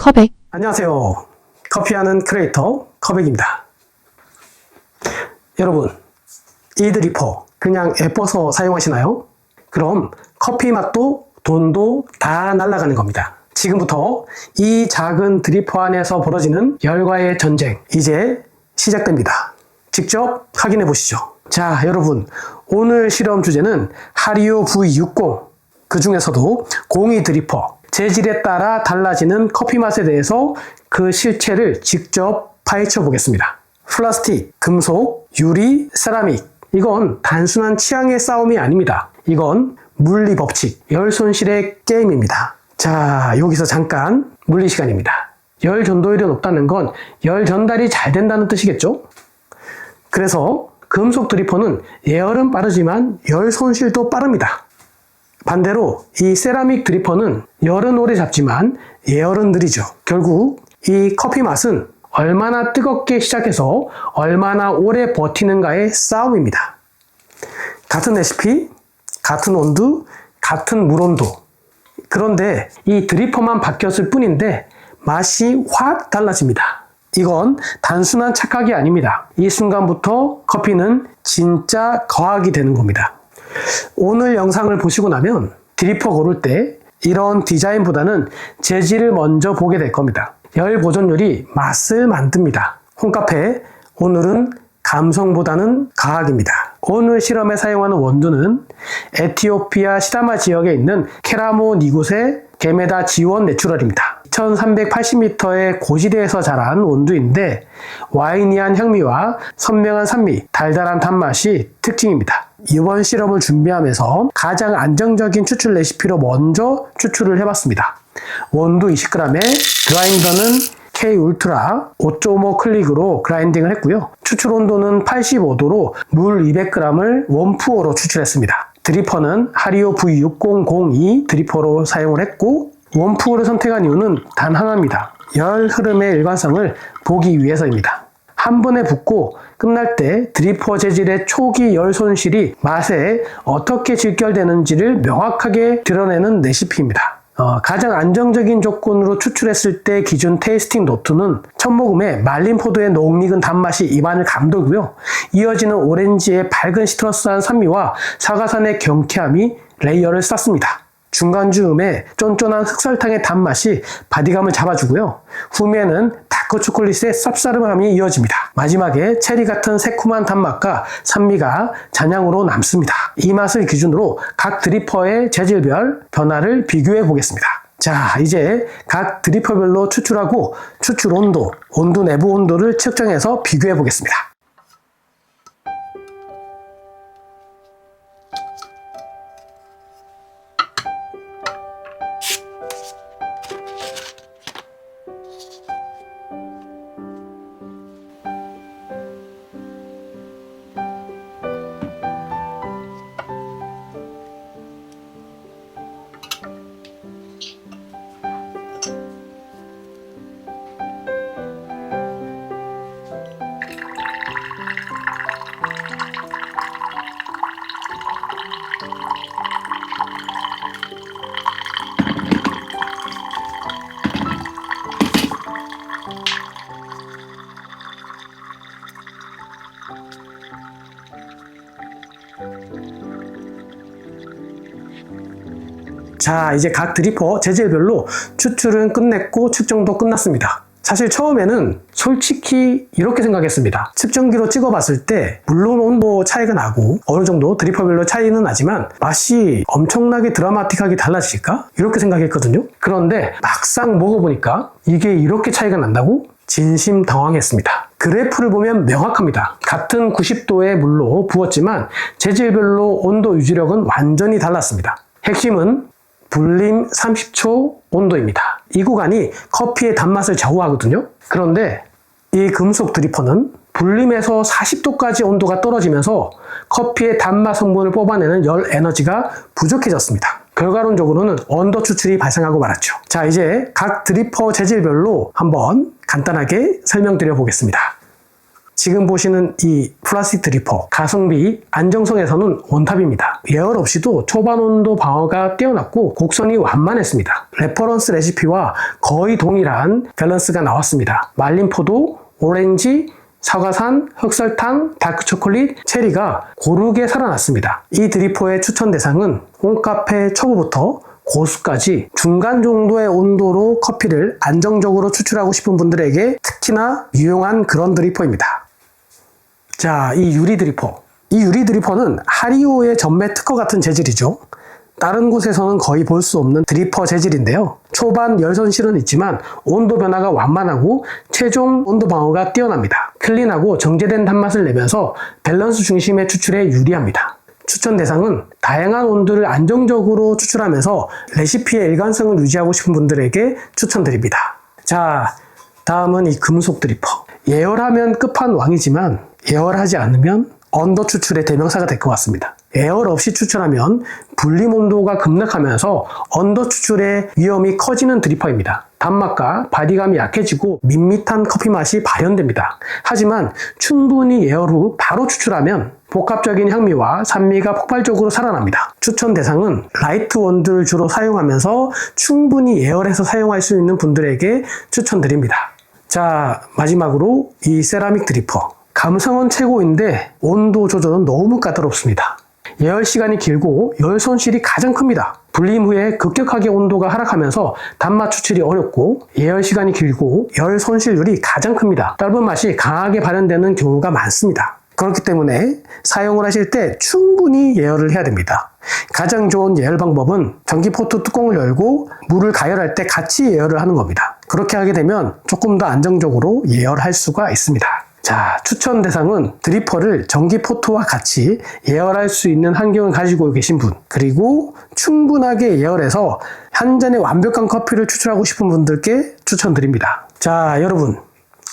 컵액, 안녕하세요. 커피하는 크리에이터 컵백입니다. 여러분, 이 드리퍼 그냥 예뻐서 사용하시나요? 그럼 커피 맛도 돈도 다 날아가는 겁니다. 지금부터 이 작은 드리퍼 안에서 벌어지는 열과의 전쟁 이제 시작됩니다. 직접 확인해 보시죠. 자, 여러분, 오늘 실험 주제는 하리오 V60 그 중에서도 공이 드리퍼 재질에 따라 달라지는 커피 맛에 대해서 그 실체를 직접 파헤쳐 보겠습니다. 플라스틱, 금속, 유리, 세라믹 이건 단순한 취향의 싸움이 아닙니다. 이건 물리 법칙, 열 손실의 게임입니다. 자, 여기서 잠깐 물리 시간입니다. 열 전도율이 높다는 건 열 전달이 잘 된다는 뜻이겠죠? 그래서 금속 드리퍼는 예열은 빠르지만 열 손실도 빠릅니다. 반대로 이 세라믹 드리퍼는 열은 오래 잡지만 예열은 느리죠. 결국 이 커피 맛은 얼마나 뜨겁게 시작해서 얼마나 오래 버티는가의 싸움입니다. 같은 레시피, 같은 온도, 같은 물 온도. 그런데 이 드리퍼만 바뀌었을 뿐인데 맛이 확 달라집니다. 이건 단순한 착각이 아닙니다. 이 순간부터 커피는 진짜 거학이 되는 겁니다. 오늘 영상을 보시고 나면 드리퍼 고를 때 이런 디자인보다는 재질을 먼저 보게 될 겁니다. 열 보존율이 맛을 만듭니다. 홈카페 오늘은 감성보다는 과학입니다. 오늘 실험에 사용하는 원두는 에티오피아 시다마 지역에 있는 케라모 니곳의 게메다 지원 내추럴입니다. 2380m의 고지대에서 자란 원두인데 와이니한 향미와 선명한 산미, 달달한 단맛이 특징입니다. 이번 실험을 준비하면서 가장 안정적인 추출 레시피로 먼저 추출을 해봤습니다. 원두 20g에 그라인더는 K 울트라 5.5 클릭으로 그라인딩을 했고요. 추출 온도는 85도로 물 200g을 원푸어로 추출했습니다. 드리퍼는 하리오 V6002 드리퍼로 사용을 했고 원푸어를 선택한 이유는 단 하나입니다. 열 흐름의 일관성을 보기 위해서입니다. 한 번에 붓고 끝날 때 드리퍼 재질의 초기 열 손실이 맛에 어떻게 직결되는지를 명확하게 드러내는 레시피입니다. 어, 가장 안정적인 조건으로 추출했을 때 기준 테이스팅 노트는 첫 모금에 말린 포도의 녹익은 단맛이 입안을 감돌고요. 이어지는 오렌지의 밝은 시트러스한 산미와 사과산의 경쾌함이 레이어를 쌓습니다. 중간 즈음에 쫀쫀한 흑설탕의 단맛이 바디감을 잡아주고요. 후면은 다크 초콜릿의 쌉싸름함이 이어집니다. 마지막에 체리 같은 새콤한 단맛과 산미가 잔향으로 남습니다. 이 맛을 기준으로 각 드리퍼의 재질별 변화를 비교해 보겠습니다. 자, 이제 각 드리퍼별로 추출하고 추출 온도, 온도 내부 온도를 측정해서 비교해 보겠습니다. 자, 이제 각 드리퍼 재질별로 추출은 끝냈고 측정도 끝났습니다. 사실 처음에는 솔직히 이렇게 생각했습니다. 측정기로 찍어봤을 때 물론 온도 차이가 나고 어느 정도 드리퍼별로 차이는 나지만 맛이 엄청나게 드라마틱하게 달라질까? 이렇게 생각했거든요. 그런데 막상 먹어보니까 이게 이렇게 차이가 난다고? 진심 당황했습니다. 그래프를 보면 명확합니다. 같은 90도의 물로 부었지만 재질별로 온도 유지력은 완전히 달랐습니다. 핵심은 불림 30초 온도입니다. 이 구간이 커피의 단맛을 좌우하거든요. 그런데 이 금속 드리퍼는 불림에서 40도까지 온도가 떨어지면서 커피의 단맛 성분을 뽑아내는 열 에너지가 부족해졌습니다. 결과론적으로는 언더 추출이 발생하고 말았죠. 자, 이제 각 드리퍼 재질별로 한번 간단하게 설명드려 보겠습니다. 지금 보시는 이 플라스틱 드리퍼 가성비 안정성에서는 원탑입니다. 예열 없이도 초반 온도 방어가 뛰어났고 곡선이 완만했습니다. 레퍼런스 레시피와 거의 동일한 밸런스가 나왔습니다. 말린 포도, 오렌지, 사과산, 흑설탕, 다크초콜릿, 체리가 고르게 살아났습니다. 이 드리퍼의 추천 대상은 홈카페 초보부터 고수까지 중간 정도의 온도로 커피를 안정적으로 추출하고 싶은 분들에게 특히나 유용한 그런 드리퍼입니다. 자, 이 유리 드리퍼. 이 유리 드리퍼는 하리오의 전매 특허 같은 재질이죠. 다른 곳에서는 거의 볼 수 없는 드리퍼 재질인데요. 초반 열선실은 있지만 온도 변화가 완만하고 최종 온도 방어가 뛰어납니다. 클린하고 정제된 단맛을 내면서 밸런스 중심의 추출에 유리합니다. 추천 대상은 다양한 온도를 안정적으로 추출하면서 레시피의 일관성을 유지하고 싶은 분들에게 추천드립니다. 자, 다음은 이 금속 드리퍼. 예열하면 끝판왕이지만 예열하지 않으면 언더 추출의 대명사가 될 것 같습니다. 에어를 없이 추출하면 분림 온도가 급락하면서 언더 추출의 위험이 커지는 드리퍼입니다. 단맛과 바디감이 약해지고 밋밋한 커피 맛이 발현됩니다. 하지만 충분히 예열 후 바로 추출하면 복합적인 향미와 산미가 폭발적으로 살아납니다. 추천 대상은 라이트 원두를 주로 사용하면서 충분히 예열해서 사용할 수 있는 분들에게 추천드립니다. 자, 마지막으로 이 세라믹 드리퍼. 감성은 최고인데 온도 조절은 너무 까다롭습니다. 예열 시간이 길고 열 손실이 가장 큽니다. 불림 후에 급격하게 온도가 하락하면서 단맛 추출이 어렵고 예열 시간이 길고 열 손실률이 가장 큽니다. 떫은 맛이 강하게 발현되는 경우가 많습니다. 그렇기 때문에 사용을 하실 때 충분히 예열을 해야 됩니다. 가장 좋은 예열 방법은 전기포트 뚜껑을 열고 물을 가열할 때 같이 예열을 하는 겁니다. 그렇게 하게 되면 조금 더 안정적으로 예열할 수가 있습니다. 자, 추천 대상은 드리퍼를 전기 포트와 같이 예열할 수 있는 환경을 가지고 계신 분, 그리고 충분하게 예열해서 한 잔의 완벽한 커피를 추출하고 싶은 분들께 추천드립니다. 자, 여러분.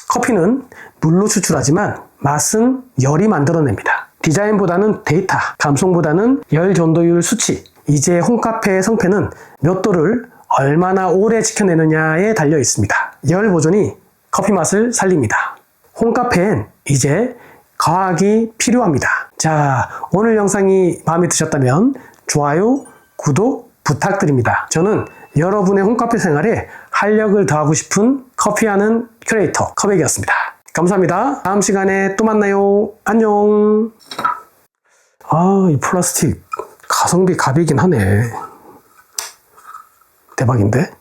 커피는 물로 추출하지만 맛은 열이 만들어냅니다. 디자인보다는 데이터, 감성보다는 열 전도율 수치. 이제 홈카페의 성패는 몇 도를 얼마나 오래 지켜내느냐에 달려 있습니다. 열 보존이 커피 맛을 살립니다. 홈카페엔 이제 과학이 필요합니다. 자, 오늘 영상이 마음에 드셨다면 좋아요, 구독 부탁드립니다. 저는 여러분의 홈카페 생활에 활력을 더하고 싶은 커피하는 큐레이터 커백이었습니다. 감사합니다. 다음 시간에 또 만나요. 안녕. 아, 이 플라스틱 가성비 갑이긴 하네. 대박인데?